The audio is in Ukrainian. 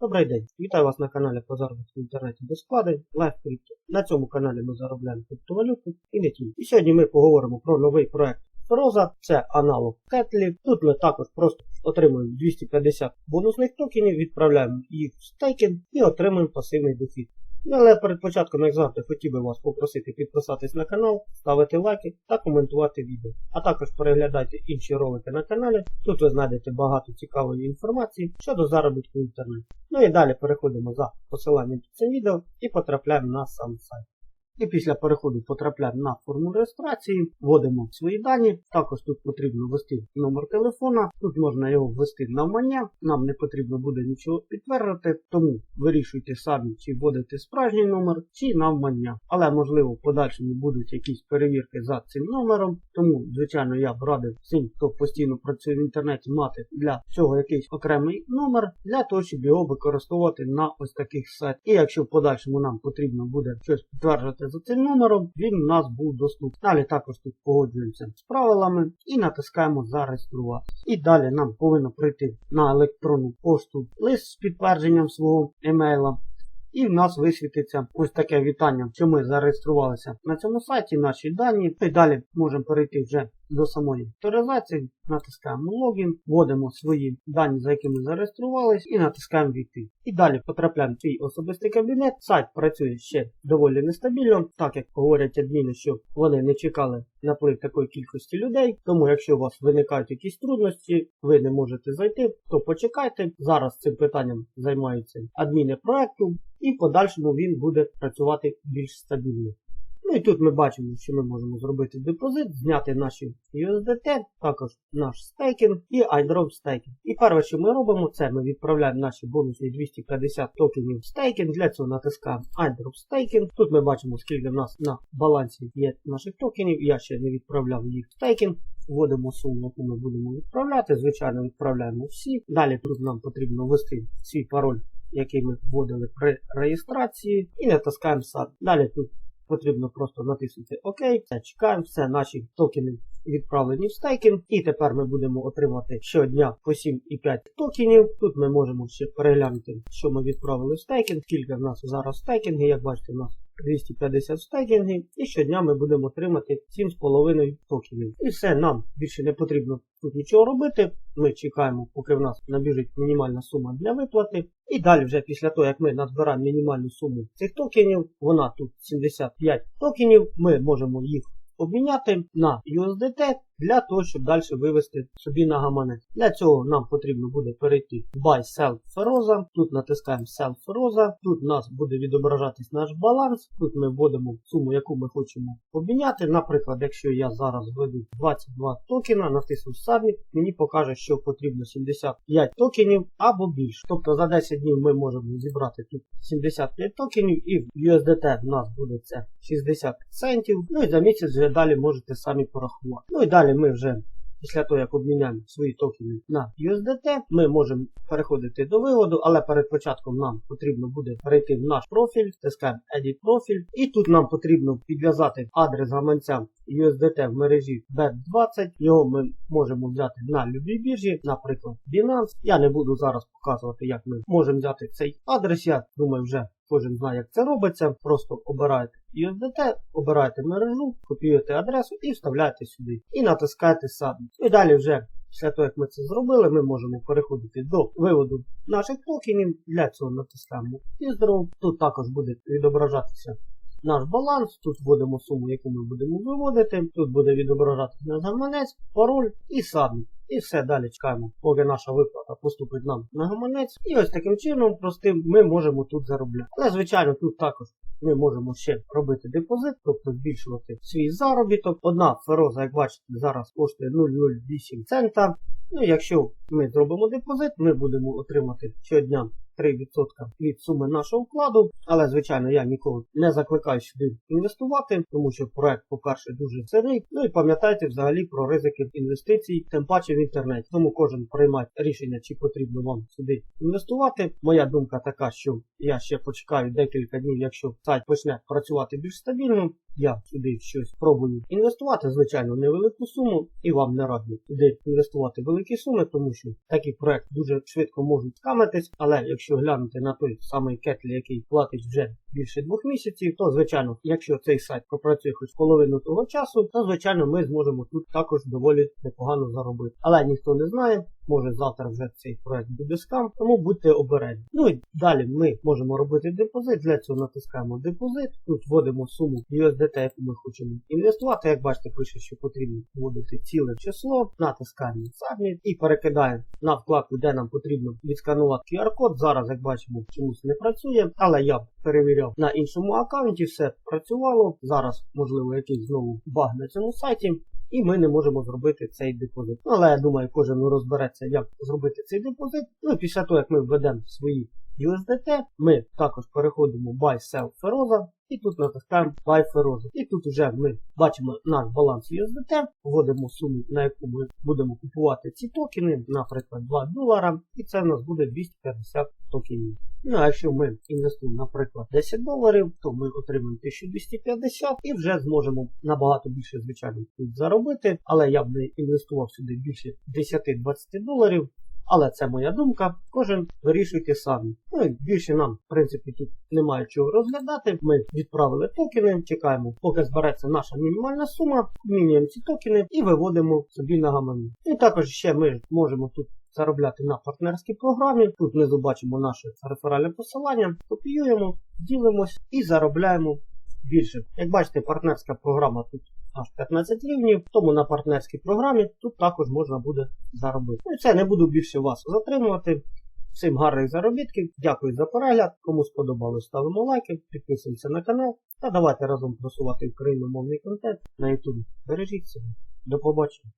Добрий день! Вітаю вас на каналі по заробітку в інтернеті без складень Live. На цьому каналі ми заробляємо криптовалюту і не тільки. І сьогодні ми поговоримо про новий проект Роза, це аналог Кетлі. Тут ми також просто отримуємо 250 бонусних токенів, відправляємо їх в стейкінг і отримуємо пасивний дохід. Ну, але перед початком, як завжди, хотів би вас попросити підписатись на канал, ставити лайки та коментувати відео. А також переглядайте інші ролики на каналі. Тут ви знайдете багато цікавої інформації щодо заробітку в інтернеті. Ну і далі переходимо за посиланням під цим відео і потрапляємо на сам сайт. І після переходу потрапляємо на форму реєстрації, вводимо свої дані. Також тут потрібно ввести номер телефона. Тут можна його ввести навмання. Нам не потрібно буде нічого підтвердити, тому вирішуйте самі, чи вводити справжній номер, чи навмання. Але можливо в подальшому будуть якісь перевірки за цим номером. Тому, звичайно, я б радив всім, хто постійно працює в інтернеті, мати для цього якийсь окремий номер, для того, щоб його використовувати на ось таких сайтах. І якщо в подальшому нам потрібно буде щось підтверджувати за цим номером, він у нас був доступний. Далі також тут погоджуємося з правилами і натискаємо зареєструвати. І далі нам повинно прийти на електронну пошту лист з підтвердженням свого емейла. І в нас висвітиться ось таке вітання, що ми зареєструвалися на цьому сайті, наші дані. І далі можемо перейти вже до самої авторизації, натискаємо логін, вводимо свої дані, за якими зареєструвалися, і натискаємо війти. І далі потрапляємо в свій особистий кабінет. Сайт працює ще доволі нестабільно, так як говорять адміни, що вони не чекали наплив такої кількості людей. Тому, якщо у вас виникають якісь трудності, ви не можете зайти, то почекайте. Зараз цим питанням займаються адміни проекту, і в подальшому він буде працювати більш стабільно. Ну і тут ми бачимо, що ми можемо зробити депозит, зняти наші USDT, також наш стейкінг і iDrop стейкінг. І перше, що ми робимо, це ми відправляємо наші бонусні 250 токенів стейкінг. Для цього натискаємо iDrop стейкінг. Тут ми бачимо, скільки в нас на балансі є наших токенів. Я ще не відправляв їх в стейкінг. Вводимо суму, яку ми будемо відправляти. Звичайно, відправляємо всі. Далі тут нам потрібно ввести свій пароль, який ми вводили при реєстрації, і натискаємо сад. Далі тут потрібно просто натиснути ОК. Все, чекаємо, все, наші токени відправлені в стейкінг. І тепер ми будемо отримати щодня по 7,5 токенів. Тут ми можемо ще переглянути, що ми відправили в стейкінг, скільки в нас зараз стейкінги, як бачите, у нас 250 стейкінгів. І щодня ми будемо отримати 7,5 токенів. І все, нам більше не потрібно тут нічого робити. Ми чекаємо, поки в нас набіжить мінімальна сума для виплати. І далі, вже після того, як ми назбираємо мінімальну суму цих токенів, вона тут 75 токенів, ми можемо їх обміняти на USDT для того, щоб далі вивести собі на гаманець. Для цього нам потрібно буде перейти в Buy Sell Feroza. Тут натискаємо Sell Feroza. Тут у нас буде відображатись наш баланс. Тут ми вводимо суму, яку ми хочемо обміняти. Наприклад, якщо я зараз введу 22 токена, натисну Submit, мені покаже, що потрібно 75 токенів або більше. Тобто за 10 днів ми можемо зібрати тут 75 токенів і в USDT в нас буде це 60 центів. Ну і за місяць вже далі можете самі порахувати. Ну і далі ми вже після того, як обміняємо свої токени на USDT, ми можемо переходити до виводу, але перед початком нам потрібно буде перейти в наш профіль, тискаємо Edit профіль, і тут нам потрібно підв'язати адрес гаманця USDT в мережі BET20. Його ми можемо взяти на любій біржі, наприклад, Binance. Я не буду зараз показувати, як ми можемо взяти цей адрес. Я думаю, вже кожен знає, як це робиться. Просто обираєте USDT, обираєте мережу, копіюєте адресу і вставляєте сюди. І натискаєте Submit. І далі вже після того, як ми це зробили, ми можемо переходити до виводу наших токенів. Для цього натискаємо Withdraw. Тут також буде відображатися наш баланс. Тут вводимо суму, яку ми будемо виводити. Тут буде відображатися наш гаманець, пароль і Submit. І все, далі чекаємо, поки наша виплата поступить нам на гаманець. І ось таким чином простим ми можемо тут заробляти. Але, звичайно, тут також ми можемо ще робити депозит, тобто збільшувати свій заробіток. Одна фероза, як бачите, зараз коштує 0,08 цента. Ну, якщо ми зробимо депозит, ми будемо отримати щодня 3% від суми нашого вкладу. Але, звичайно, я нікого не закликаю сюди інвестувати, тому що проект, по-перше, дуже сирий. Ну і пам'ятайте взагалі про ризики інвестицій, тим паче в інтернеті. Тому кожен приймає рішення, чи потрібно вам сюди інвестувати. Моя думка така, що я ще почекаю декілька днів, якщо сайт почне працювати більш стабільно. Я сюди щось пробую інвестувати, звичайно, невелику суму, і вам не раджу сюди інвестувати великі суми, тому що такий проект дуже швидко можуть скамитись. Але якщо глянути на той самий Кетлі, який платить вже більше двох місяців, то звичайно, якщо цей сайт попрацює хоч половину того часу, то звичайно ми зможемо тут також доволі непогано заробити. Але ніхто не знає. Може завтра вже цей проект буде скам, тому будьте обережні. Ну і далі ми можемо робити депозит. Для цього натискаємо депозит. Тут вводимо суму USDT, яку ми хочемо інвестувати. Як бачите, пише, що потрібно вводити ціле число, натискаємо Submit і перекидаємо на вкладку, де нам потрібно відсканувати QR-код. Зараз, як бачимо, чомусь не працює, але я перевіряв на іншому аккаунті, все працювало. Зараз, можливо, якийсь знову баг на цьому сайті. І ми не можемо зробити цей депозит. Але я думаю, кожен розбереться, як зробити цей депозит. Ну і після того, як ми введемо свої USDT, ми також переходимо Buy Sell Feroza і тут натискаємо Buy Feroza. І тут вже ми бачимо наш баланс USDT, вводимо суму, на яку ми будемо купувати ці токени, наприклад, 2 долара, і це в нас буде 250 токенів. Ну, а якщо ми інвестуємо, наприклад, 10 доларів, то ми отримаємо 1250 і вже зможемо набагато більше, звичайно, тут заробити. Але я б не інвестував сюди більше 10-20 доларів. Але це моя думка, кожен вирішуйте самі. Ну і більше нам, в принципі, тут немає чого розглядати. Ми відправили токени, чекаємо, поки збереться наша мінімальна сума, міняємо ці токени і виводимо собі на гаманю. І також ще ми можемо тут заробляти на партнерській програмі. Тут внизу бачимо наше реферальне посилання, копіюємо, ділимось і заробляємо більше. Як бачите, партнерська програма тут аж 15 рівнів, тому на партнерській програмі тут також можна буде заробити. Ну і це не буду більше вас затримувати. Всім гарних заробітків, дякую за перегляд. Кому сподобалось, ставимо лайки, підписуємося на канал та давайте разом просувати україномовний контент на YouTube. Бережіть себе. До побачення.